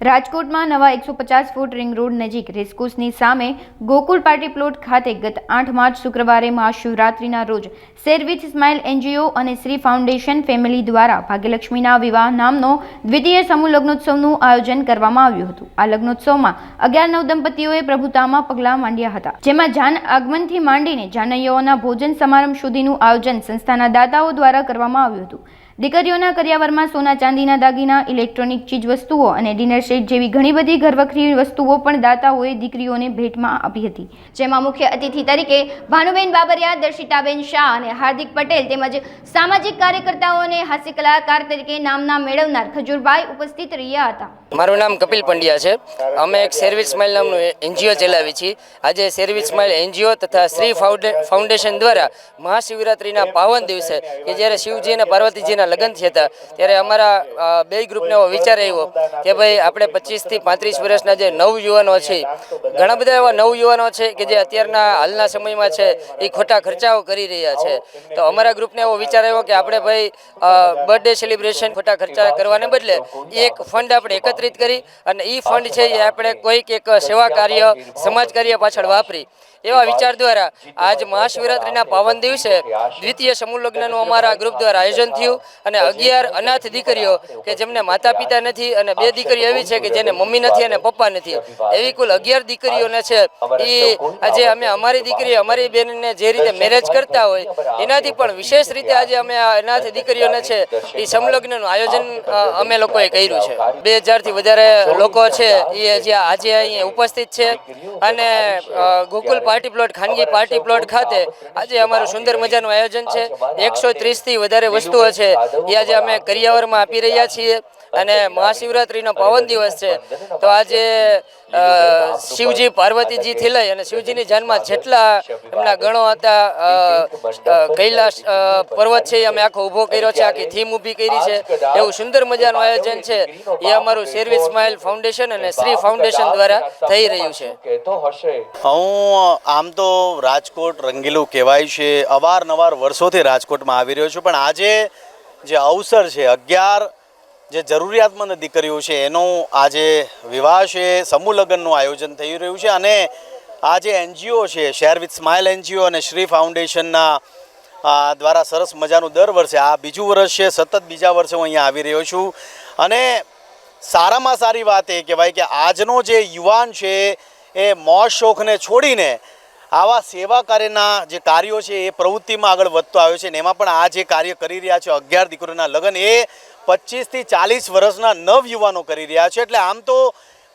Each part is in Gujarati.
રાજકોટમાં નવા એકસો પચાસ ફૂટ રિંગ રોડ નજીક રેસકોસની સામે ગોકુળ પાર્ટી પ્લોટ ખાતે ગત આઠ માર્ચ શુક્રવારે મહાશિવરાત્રિના રોજ સેરવિથ સ્માઇલ એનજીઓ અને શ્રી ફાઉન્ડેશન ફેમિલી દ્વારા ભાગ્યલક્ષ્મીના વિવાહ નામનો દ્વિતીય સમૂહ લગ્નોત્સવનું આયોજન કરવામાં આવ્યું હતું. આ લગ્નોત્સવમાં અગિયાર નવ દંપતીઓએ પ્રભુતામાં પગલાં માંડ્યા હતા. જેમાં જાન આગમનથી માંડીને જાનૈયાઓના ભોજન સમારંભ સુધીનું આયોજન સંસ્થાના દાતાઓ દ્વારા કરવામાં આવ્યું હતું. દીકરીઓના કરિયાવરમાં સોના ચાંદીના દાગીના, ઇલેક્ટ્રોનિક ચીજ વસ્તુઓ અને ડિનર સેટ જેવી ઘણી બધી ઘરવખરી વસ્તુઓ પણ દાતાઓએ દીકરીઓને ભેટમાં આપી હતી. જેમાં મુખ્ય અતિથિ તરીકે ભાનુબેન બાબરિયા, દર્શિતાબેન શાહ અને હાર્દિક પટેલ તેમજ સામાજિક કાર્યકર્તાઓ અને હાસ્ય કલાકાર તરીકે નામના મેળવનાર ખજૂરભાઈ ઉપસ્થિત રહ્યા હતા. મારું નામ કપિલ પંડ્યા છે. અમે એક સર્વિસ સ્માઇલ નામનું એનજીઓ ચલાવી છીએ. આજે સર્વિસ સ્માઇલ એનજીઓ તથા શ્રી ફાઉન્ડે ફાઉન્ડેશન દ્વારા મહાશિવરાત્રિના પાવન દિવસે કે જ્યારે શિવજી અને પાર્વતીજીના લગ્ન થયા ત્યારે અમારા બે ગ્રુપને એવો વિચાર આવ્યો કે ભાઈ આપણે પચીસથી પાંત્રીસ વર્ષના જે નવ યુવાનો છે, ઘણા બધા એવા નવ યુવાનો છે કે જે અત્યારના હાલના સમયમાં છે, એ ખોટા ખર્ચાઓ કરી રહ્યા છે. તો અમારા ગ્રુપને એવો વિચાર આવ્યો કે આપણે ભાઈ બર્થડે સેલિબ્રેશન ખોટા ખર્ચા કરવાને બદલે એક ફંડ આપણે એકત્રિત કરી અને એ ફંડ છે એ આપણે કોઈક એક સેવા કાર્ય સમાજ કાર્ય પાછળ વાપરી. એવા વિચાર દ્વારા આજ મહાશિવરાત્રિના પાવન દિવસે દ્વિતીય સમૂહ લગ્નનું અમારા ગ્રુપ દ્વારા આયોજન થયું અને અગિયાર અનાથ દીકરીઓ કે જેમને માતા પિતા નથી અને બે દીકરીઓ એવી છે કે જેને મમ્મી નથી અને પપ્પા નથી. એવી કુલ અગિયાર દીકરીઓને છે. એ આજે અમે અમારી દીકરી અમારી બેનને જે રીતે મેરેજ કરતા હોય એનાથી પણ વિશેષ રીતે આજે અમે આ અનાથ દીકરીઓને છે એ સમલગ્નનું આયોજન અમે લોકોએ કર્યું છે. બે હજારથી વધારે લોકો છે એ જે આજે અહીંયા ઉપસ્થિત છે. અને ગોકુલ પાર્ટી પ્લોટ, ખાનગી પાર્ટી પ્લોટ ખાતે આજે અમારું સુંદર મજાનું આયોજન છે. એકસો ત્રીસથી વધારે વસ્તુઓ છે એ આજે અમે કરિયાવરમાં આપી રહ્યા છીએ. અને મહાશિવરાત્રિનો પવન દિવસ છે તો આજે શિવજી પાર્વતીજીથી લઈ અને શિવજીની જાનમાં જેટલા એમના ગણો હતા કૈલાસ પર્વત છે અમે આખો ઊભો કર્યો છે આખી થીમ ઊભી કરી છે. એવું સુંદર મજાનું આયોજન છે. એ અમારું શેરવી સ્માઇલ ફાઉન્ડેશન અને શ્રી ફાઉન્ડેશન દ્વારા થઈ રહ્યું છે. હું આમ તો રાજકોટ રંગીલું કહેવાય છે. અવારનવાર વર્ષોથી રાજકોટમાં આવી રહ્યો છું. પણ આજે જે અવસર છે અગિયાર જે જરૂરિયાતમંદ દીકરીઓ છે, એનો આજે વિવાહ છે, સમૂહ લગ્નનું આયોજન થઈ રહ્યું છે અને આ જે એનજીઓ છે, શેર વિથ સ્માઇલ એનજીઓ અને શ્રી ફાઉન્ડેશનના દ્વારા સરસ મજાનું દર વર્ષે, આ બીજું વર્ષ છે, સતત બીજા વર્ષે હું અહીંયા આવી રહ્યો છું. અને સારામાં સારી વાત એ કહેવાય કે આજનો જે યુવાન છે, એ મોજ શોખને છોડીને આવા સેવા કાર્યના જે કાર્યો છે એ પ્રવૃત્તિમાં આગળ વધતો આવ્યો છે ને એમાં પણ આ જે કાર્ય કરી રહ્યા છે અગિયાર દીકરીઓના લગ્ન, એ પચીસથી ચાલીસ વર્ષના નવ યુવાનો કરી રહ્યા છે. એટલે આમ તો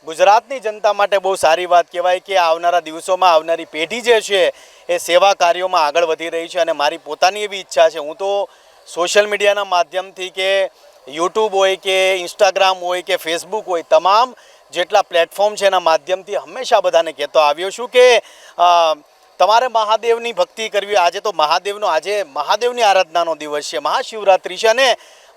ગુજરાતની જનતા માટે બહુ સારી વાત કહેવાય કે આવનારા દિવસોમાં આવનારી પેઢી જે છે એ સેવા કાર્યોમાં આગળ વધી રહી છે અને મારી પોતાની એવી ઈચ્છા છે. હું તો સોશિયલ મીડિયાના માધ્યમથી કે યુટ્યુબ હોય કે ઇન્સ્ટાગ્રામ હોય કે ફેસબુક હોય, તમામ જેટલા પ્લેટફોર્મ છે એના માધ્યમથી હંમેશા બધાને કહેતો આવ્યો છું કે તમારે મહાદેવની ભક્તિ કરવી. આજે તો મહાદેવનો, આજે મહાદેવની આરાધનાનો દિવસ છે. મહાશિવરાત્રિ છે અને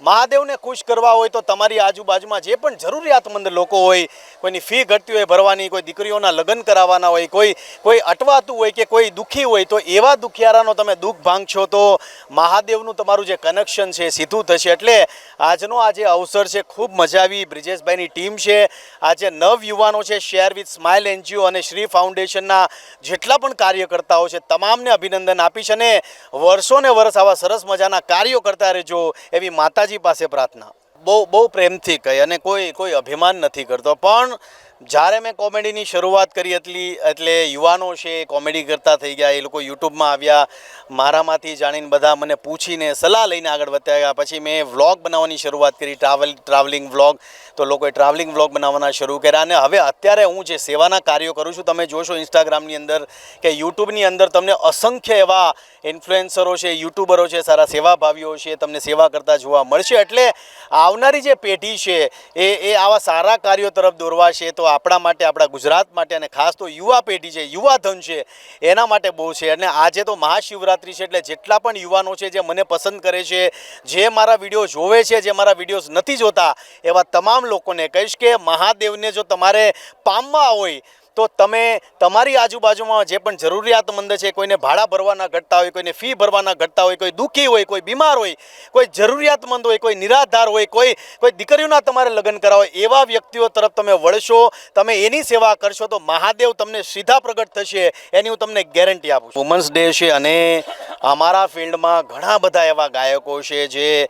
મહાદેવને ખુશ કરવા હોય તો તમારી આજુબાજુમાં જે પણ જરૂરિયાતમંદ લોકો હોય, કોઈની ફી ઘટતી હોય, ભરવાની, કોઈ દીકરીઓના લગ્ન કરાવવાના હોય, કોઈ કોઈ અટવાતું હોય કે કોઈ દુઃખી હોય, તો એવા દુખિયારાનો તમે દુઃખ ભાંગશો તો મહાદેવનું તમારું જે કનેક્શન છે સીધું થશે. એટલે આજનો આ જે અવસર છે, ખૂબ મજા આવી. બ્રિજેશભાઈની ટીમ છે આજે નવ યુવાનો છે, શેર વિથ સ્માઇલ એનજીઓ અને શ્રી ફાઉન્ડેશનના જેટલા પણ કાર્યકર્તાઓ છે, તમામને અભિનંદન આપીશ અને વર્ષો ને વર્ષ આવા સરસ મજાના કાર્યો કરતા રહેજો એવી માતાજી પાસે પ્રાર્થના. બહુ બહુ પ્રેમથી કહી અને કોઈ કોઈ અભિમાન નથી કરતો. પણ જ્યારે મેં કોમેડીની શરૂઆત કરી એટલી, એટલે યુવાનો છે કોમેડી કરતા થઈ ગયા, એ લોકો યુટ્યુબમાં આવ્યા, મારામાંથી જાણીને બધા મને પૂછીને સલાહ લઈને આગળ વધતા ગયા. પછી મેં વ્લોગ બનાવવાની શરૂઆત કરી, ટ્રાવેલ, ટ્રાવેલિંગ વ્લોગ, તો લોકોએ ટ્રાવેલિંગ વ્લોગ બનાવવાના શરૂ કર્યા. અને હવે અત્યારે હું જે સેવાના કાર્યો કરું છું, તમે જોશો ઇન્સ્ટાગ્રામની અંદર કે યુટ્યુબની અંદર તમને અસંખ્ય એવા ઇન્ફ્લુએન્સરો છે યુટ્યુબરો છે, સારા સેવાભાવીઓ છે, તમને સેવા કરતા જોવા મળશે. એટલે આવનારી જે પેઢી છે, એ એ આવા સારા કાર્યો તરફ દોરવાશે તો આપણા માટે, આપણા ગુજરાત માટે અને ખાસ તો યુવા પેઢી છે, યુવા ધન છે, એના માટે બહુ છે. અને આજે તો મહાશિવરાત્રિ છે એટલે જેટલા પણ યુવાનો છે જે મને પસંદ કરે છે, જે મારા વીડિયો જોવે છે, જે મારા વિડીયોઝ નથી જોતા, એવા તમામ લોકોને કહીશ કે મહાદેવને જો તમારે પામવા હોય તો તમે તમારી આજુબાજુમાં જે પણ જરૂરિયાતમંદ છે, કોઈને ભાડા ભરવાના ઘટતા હોય, કોઈને ફી ભરવાના ઘટતા હોય, કોઈ દુઃખી હોય, કોઈ બીમાર હોય, કોઈ જરૂરિયાતમંદ હોય, કોઈ નિરાધાર હોય, કોઈ કોઈ દીકરીઓના તમારે લગ્ન કરાવો, એવા વ્યક્તિઓ તરફ તમે વળશો, તમે એની સેવા કરશો, તો મહાદેવ તમને સીધા પ્રગટ થશે, એની હું તમને ગેરંટી આપું છું. વુમન્સ ડે છે અને અમારા ફિલ્ડમાં ઘણા બધા એવા ગાયકો છે, જે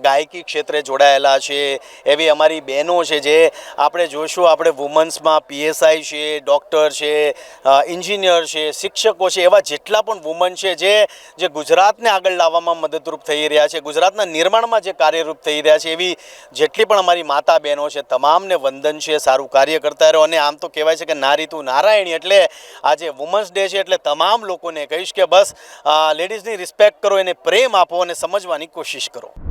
ગાયકી ક્ષેત્રે જોડાયેલા છે, એવી અમારી બહેનો છે, જે આપણે જોઈશું, આપણે વુમન્સમાં પીએસઆઈ છે ડૉક્ટર છે ઇન્જિનિયર છે, શિક્ષકો છે, એવા જેટલા પણ વુમન છે જે જે ગુજરાતને આગળ લાવવામાં મદદરૂપ થઈ રહ્યા છે, ગુજરાતના નિર્માણમાં જે કાર્યરૂપ થઈ રહ્યા છે, એવી જેટલી પણ અમારી માતા બહેનો છે, તમામને વંદન છે, સારું કાર્ય કરતા રહો. અને આમ તો કહેવાય છે કે નારી તું નારાયણી એટલે આજે વુમન્સ ડે છે એટલે તમામ લોકોને કહીશ કે બસ લેડીઝની રિસ્પેક્ટ કરો, એને પ્રેમ આપો અને સમજવાની કોશિશ કરો.